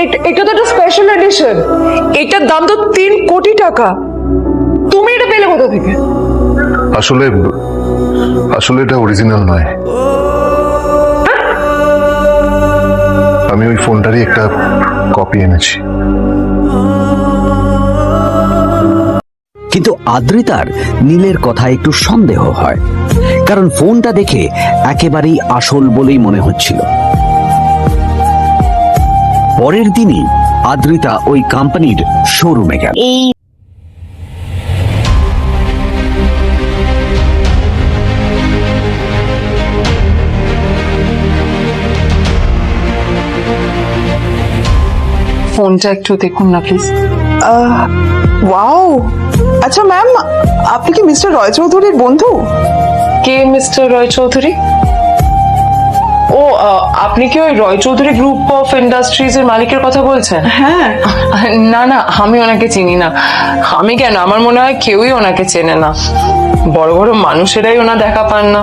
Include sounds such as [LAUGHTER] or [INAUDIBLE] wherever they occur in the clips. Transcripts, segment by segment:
এট- তো একটা special edition এটার দাম তো তিন কোটি টাকা। তুমি এটা পেলে কোথা থেকে? আসলে আসলে এটা অরিজিনাল নয়। আমি ওই ফোনটারই একটা কপি এনেছি। কিন্তু আদ্রিতার নীলের কথা একটু সন্দেহ হয় কারণ ফোনটা দেখে একেবারেই আসল বলেই মনে হচ্ছিল। পরের দিনই আদ্রিতা ওই কোম্পানির শোরুমে গেল। এই ফোনটা একটু দেখুন না প্লিজ ওয়াও আচ্ছা ম্যাম আপনি কি মিস্টার রয় চৌধুরীর বন্ধু? কে মিস্টার রয় চৌধুরী? ও আপনি কি ওই Roy Chowdhury group of industries এর মালিকের কথা বলছেন? হ্যাঁ। না না আমি ওনাকে চিনি না। আমি কেন? আমার মনে হয় কেউই ওনাকে চেনে না। বড় বড় মানুষেরাই ওনা দেখা পান না।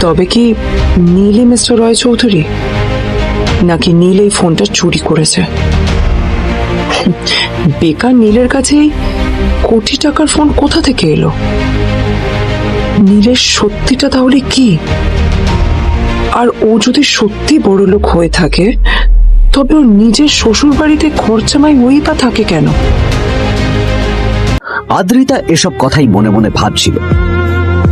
তবে কি নীলই মিস্টার রয় চৌধুরী? নাকি নীল এই ফোনটা চুরি করেছে? বেকার নীলের কাছে কোটি টাকার ফোন কোথা থেকে এলো? নীলের সত্যিটা তাহলে কি? আর ও যদি সত্যি বড় লোক হয়ে থাকে, তবে ওর নিজের শ্বশুর বাড়িতে খরচামাই ওই বা থাকে কেন? আদ্রিতা এসব কথাই মনে মনে ভাবছিল।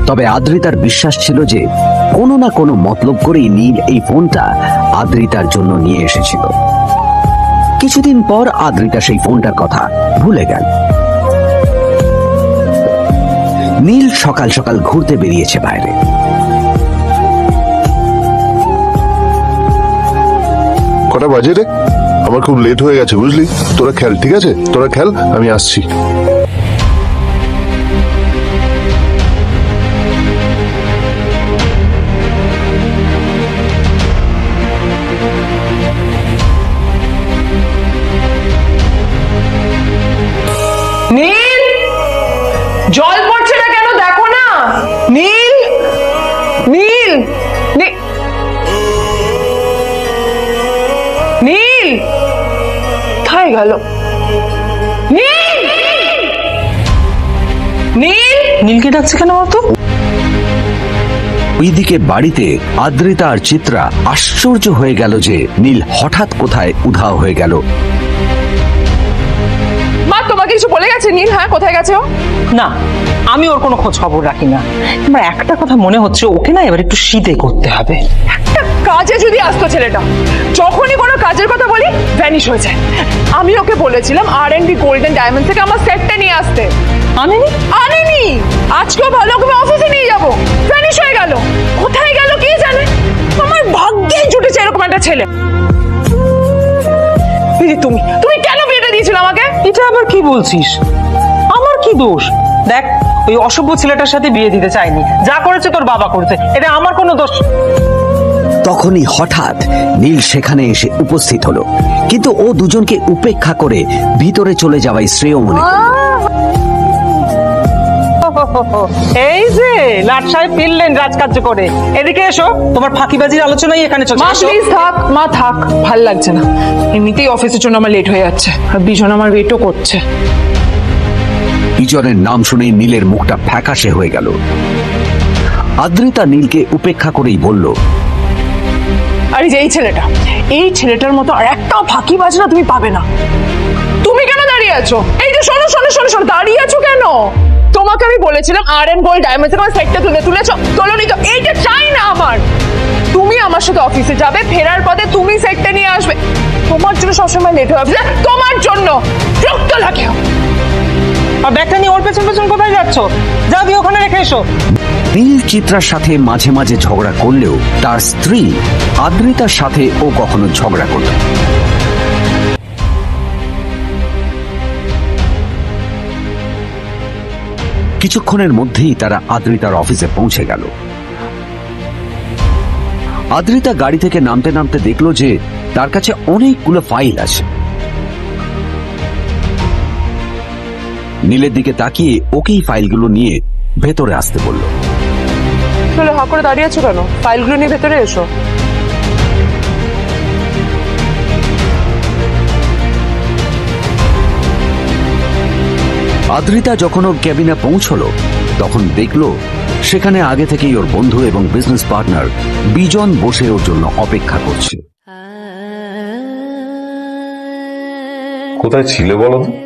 তবে আদ্রিতার বিশ্বাস ছিল যে কোনো না কোনো মতলব করেই নীল এই ফোনটা আদ্রিতার জন্য নিয়ে এসেছিল। কিছুদিন পর আদ্রিতা সেই ফোনটার কথা ভুলে গেল। নীল সকাল সকাল ঘুরতে বেরিয়েছে বাইরে। কটা বাজে রে? আমার খুব লেট হয়ে গেছে, বুঝলি? তোরা খেল, ঠিক আছে? তোরা খেল, আমি আসছি। গেল নীল! নীল! নীলকে ডাকছে কেন অত ওইদিকে বাড়িতে আদ্রিতা আর চিত্রা আশ্চর্য হয়ে গেল যে নীল হঠাৎ কোথায় উধাও হয়ে গেল। মা তোমাকে কিছু বলে গেছে নীল? হ্যাঁ কোথায় গেছে ও? না আমি ওর কোনো খোঁজ খবর রাখি না। আমার একটা কথা মনে হচ্ছে ওকে না এবার একটু শীতে করতে হবে। একটা কাজে যদি আসতো ছেলেটা যখনই কোনো কাজের কথা বলি ভ্যানিশ হয়ে যায়। আমি ওকে বলেছিলাম R and B golden diamond থেকে আমার সেটটা নিয়ে আসতে। আনেনি? আনেনি। আজকেও ভালো করে অফিসে নিয়ে যাব। ভ্যানিশ হয়ে গেল। কোথায় গেল কে জানে? আমার ভাগ্যে জুটেছে এরকম একটা ছেলে। দিদি তুমি তুমি কেন বিয়েটা দিয়েছিল আমাকে? এটা আবার কি বলছিস? আমার কি দোষ? দেখ ওই অসভ্য ছেলেটার সাথে বিয়ে দিতে চাইনি। যা করেছে তোর বাবা করেছে। এটা আমার কোনো দোষ। তখনই হঠাৎ নীল সেখানে এসে উপস্থিত হলো। কিন্তু ও দুজনকে উপেক্ষা করে ভিতরে চলে যাওয়াই শ্রেয় মনে [LAUGHS] এই যে লাট সাহেব ফিরলেন রাজকার্য করে। এদিকে এসো তোমার ফাঁকিবাজির আলোচনাই এখানে চলছে। মা প্লিজ থাক মা থাক ভালো লাগছে না। এমনিতেই অফিসের জন্য আমার লেট হয়ে যাচ্ছে আর বিজন আমার ওয়েটও করছে। বিজনের নাম শুনেই নীলের মুখটা ফ্যাকাশে হয়ে গেল। আদ্রিতা নীলকে উপেক্ষা করেই বলল আর যে এই ছেলেটা, এই ছেলেটার মতো আর একটা ফাঁকি বাজনা তুমি পাবে না। তুমি কেন দাঁড়িয়ে আছো? এই যে শোনো শোনো শোনো শোনো দাঁড়িয়ে আছো কেন? তোমাকে আমি বলেছিলাম আর এন গোল্ড ডায়মন্ড আমার সেটটা তুলে, তুলেছো? তোলোনি তো এইটা চাই না আমার। তুমি আমার সাথে অফিসে যাবে, ফেরার পথে তুমি সেটটা নিয়ে আসবে। তোমার জন্য সবসময় লেট হয়ে তোমার জন্য বিরক্ত লাগে। আর ব্যাগটা নিয়ে ওর পেছন পেছন কোথায় যাচ্ছ? যা দিয়ে ওখানে রেখে এসো। নীল চিত্রার সাথে মাঝে মাঝে ঝগড়া করলেও তার স্ত্রী আদ্রিতার সাথে ও কখনো ঝগড়া কিছুক্ষণের মধ্যেই তারা আদ্রিতার অফিসে পৌঁছে গেল। আদ্রিতা গাড়ি থেকে নামতে নামতে দেখল যে তার কাছে অনেকগুলো ফাইল আছে। নীলের দিকে তাকিয়ে ওকেই ফাইলগুলো নিয়ে ভেতরে আসতে বলল। তাহলে হা করে দাঁড়িয়ে আছো কেন? ফাইলগুলো নিয়ে ভেতরে এসো। আদ্রিতা যখন ওর ক্যাবিনে পৌঁছলো তখন দেখল সেখানে আগে থেকেই ওর বন্ধু এবং বিজনেস পার্টনার বিজন বসে ওর জন্য অপেক্ষা করছে। কোথায় ছিল বলো তো?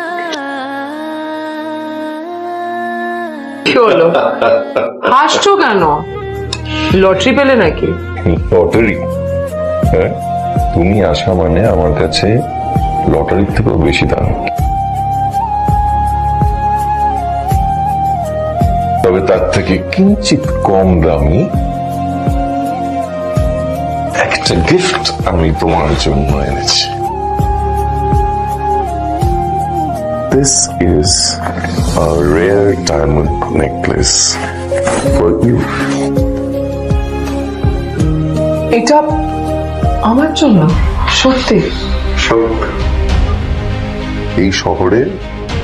কি হলো? হাসছো কেন? লটারি পেলে নাকি? লটারি? হ্যাঁ তুমি আসা মানে আমার কাছে লটারির থেকেও বেশি দাম। তবে তার থেকে কিঞ্চিত কম দামি একটা গিফট আমি তোমার জন্য এনেছি। This is a rare diamond necklace for you. এটা আমার জন্য সত্যি। শোক। এই শহরে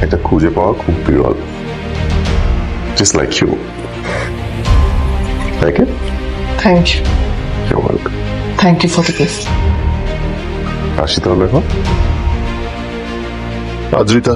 এটা খুঁজে পাওয়া খুব বিরল। Just like you like it thank you you welcome thank you for the gift আসি তাহলে এখন। আদ্রিতা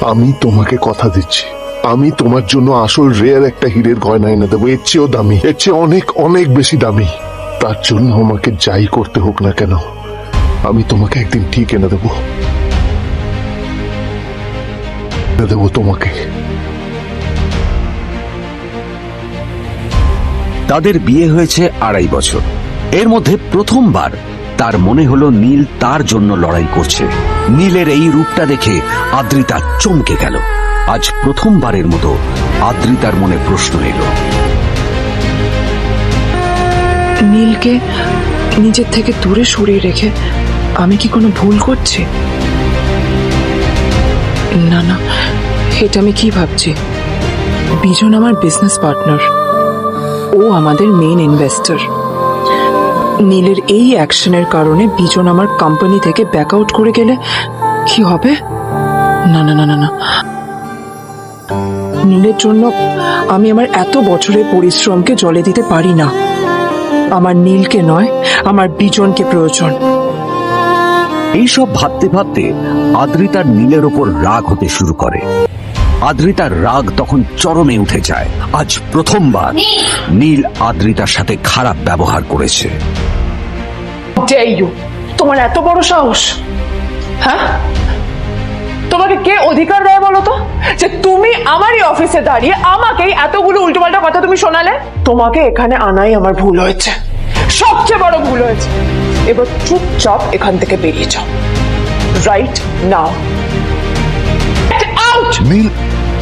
আমি তোমাকে কথা দিচ্ছি। আমি তোমার জন্য আসল রেয়ার একটা হীরের গয়না এনে দেবো। এর চেয়েও দামি। এর চেয়ে অনেক অনেক বেশি দামি। তার জন্য আমাকে যাই করতে হোক না কেন, আমি তোমাকে একদিন ঠিক এনে দেবো তোমাকে। তাদের বিয়ে হয়েছে আড়াই বছর। এর মধ্যে প্রথমবার তার মনে হলো নীল তার জন্য লড়াই করছে। নীলের এই রূপটা দেখে আদ্রিতা চমকে গেল। আজ প্রথমবারের মতো আদ্রিতার মনে প্রশ্ন এলো। নীলকে নিজের থেকে দূরে সরিয়ে রেখে আমি কি কোনো ভুল করছি? না না, এটা আমি কি ভাবছি? বিজন আমার বিজনেস পার্টনার ও আমাদের মেইন ইনভেস্টর নীলের এই অ্যাকশনের কারণে বিজন আমার কোম্পানি থেকে ব্যাক আউট করে গেলে কি হবে? না না না না না। নীলের জন্য আমি আমার এত বছরের পরিশ্রমকে জলে দিতে পারি না। আমার নীলকে নয় আমার বিজনকে প্রয়োজন। এইসব ভাবতে ভাবতে আদ্রিতার নীলের ওপর রাগ হতে শুরু করে। আদ্রিতার রাগ তখন চরমে উঠে যায়। আজ প্রথমবার নীল আদ্রিতার সাথে খারাপ ব্যবহার করেছে। You তোমার এত বড় সাহস হ্যাঁ? তোমাকে কে অধিকার দেয় বলো যে তুমি আমারই অফিসে দাঁড়িয়ে আমাকেই এতগুলো উল্টোপাল্টা কথা তুমি শোনালে? তোমাকে এখানে আনাই আমার ভুল হয়েছে। সবচেয়ে বড় ভুল হয়েছে। এবার চুপচাপ এখান থেকে বেরিয়ে যাও। রাইট নাও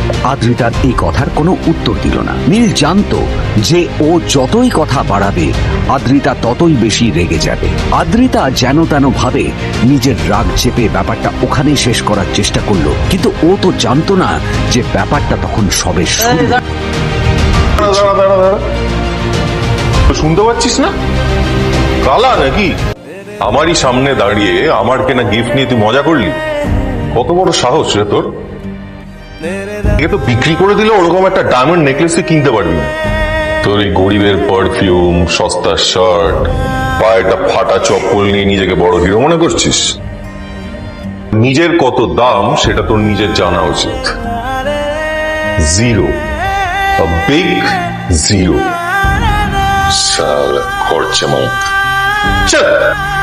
নীল আদ্রিতার এই কথার কোনো উত্তর দিল না। নীল জানতো যে ও যতই কথা বাড়াবে আদ্রিতা ততই বেশি রেগে যাবে। আদ্রিতা যেন তেন ভাবে নিজের রাগ চেপে ব্যাপারটা ওখানেই শেষ করার চেষ্টা করল। কিন্তু ও তো জানতো না যে ব্যাপারটা তখন সবে শুরু। শুনতে পাচ্ছিস না? কালা নাকি? আমারই সামনে দাঁড়িয়ে আমার কেনা গিফট নিয়ে তুই মজা করলি? কত বড় সাহস রে তোর। একে তো বিক্রি করে দিলে ওরকম একটা ডায়মন্ড নেকলেস কিনতে পারবি। তোর এই গরিবের পারফিউম সস্তা শার্ট পায়েটা ফাটা চপ্পল নিয়ে নিজেকে বড় হিরো মনে করছিস? নিজের কত দাম সেটা তোর নিজের জানা উচিত। জিরো বিগ জিরো সালা খরচা মাউথ চল।